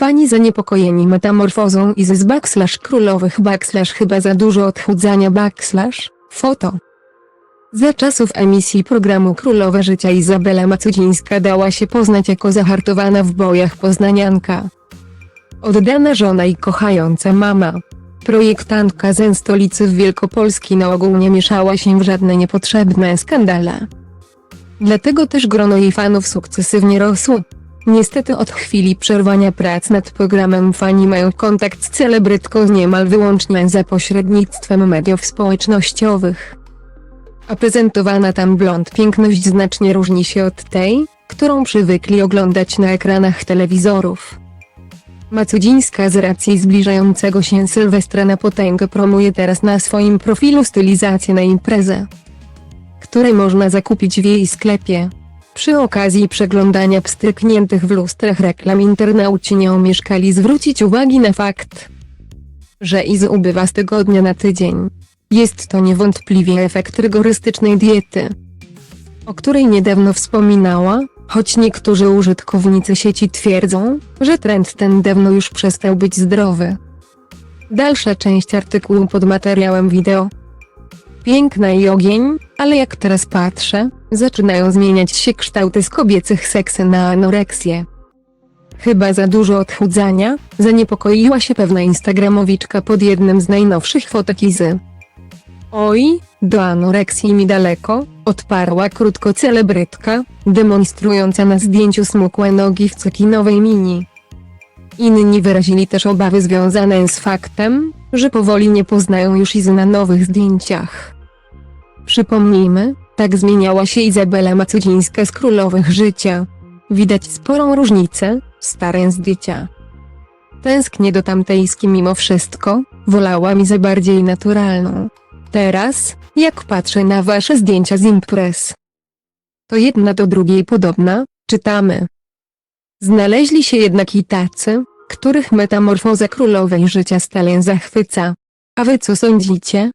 Fani zaniepokojeni metamorfozą Izy z backslash królowych backslash chyba za dużo odchudzania backslash, foto. Za czasów emisji programu Królowe Życia Izabela Macudzińska dała się poznać jako zahartowana w bojach poznanianka. Oddana żona i kochająca mama. Projektantka ze stolicy w Wielkopolski na ogół nie mieszała się w żadne niepotrzebne skandale. Dlatego też grono jej fanów sukcesywnie rosło. Niestety od chwili przerwania prac nad programem fani mają kontakt z celebrytką niemal wyłącznie za pośrednictwem mediów społecznościowych. A prezentowana tam blond piękność znacznie różni się od tej, którą przywykli oglądać na ekranach telewizorów. Macudzińska z racji zbliżającego się Sylwestra na potęgę promuje teraz na swoim profilu stylizację na imprezę, której można zakupić w jej sklepie. Przy okazji przeglądania pstrykniętych w lustrach reklam internauci nie omieszkali zwrócić uwagi na fakt, że Iz ubywa z tygodnia na tydzień. Jest to niewątpliwie efekt rygorystycznej diety, o której niedawno wspominała, choć niektórzy użytkownicy sieci twierdzą, że trend ten dawno już przestał być zdrowy. Dalsza część artykułu pod materiałem wideo. Piękna i ogień, ale jak teraz patrzę, zaczynają zmieniać się kształty z kobiecych seksy na anoreksję. Chyba za dużo odchudzania, zaniepokoiła się pewna instagramowiczka pod jednym z najnowszych fotek Izy. Oj, do anoreksji mi daleko, odparła krótko celebrytka, demonstrująca na zdjęciu smukłe nogi w cekinowej mini. Inni wyrazili też obawy związane z faktem, że powoli nie poznają już Izy na nowych zdjęciach. Przypomnijmy, tak zmieniała się Izabela Macudzińska z Królowych Życia. Widać sporą różnicę, stare zdjęcia. Tęsknię do tamtejski mimo wszystko, wolałam Izę bardziej naturalną. Teraz, jak patrzę na wasze zdjęcia z imprez, to jedna do drugiej podobna, czytamy. Znaleźli się jednak i tacy, których metamorfoza królowej życia stale zachwyca. A wy co sądzicie?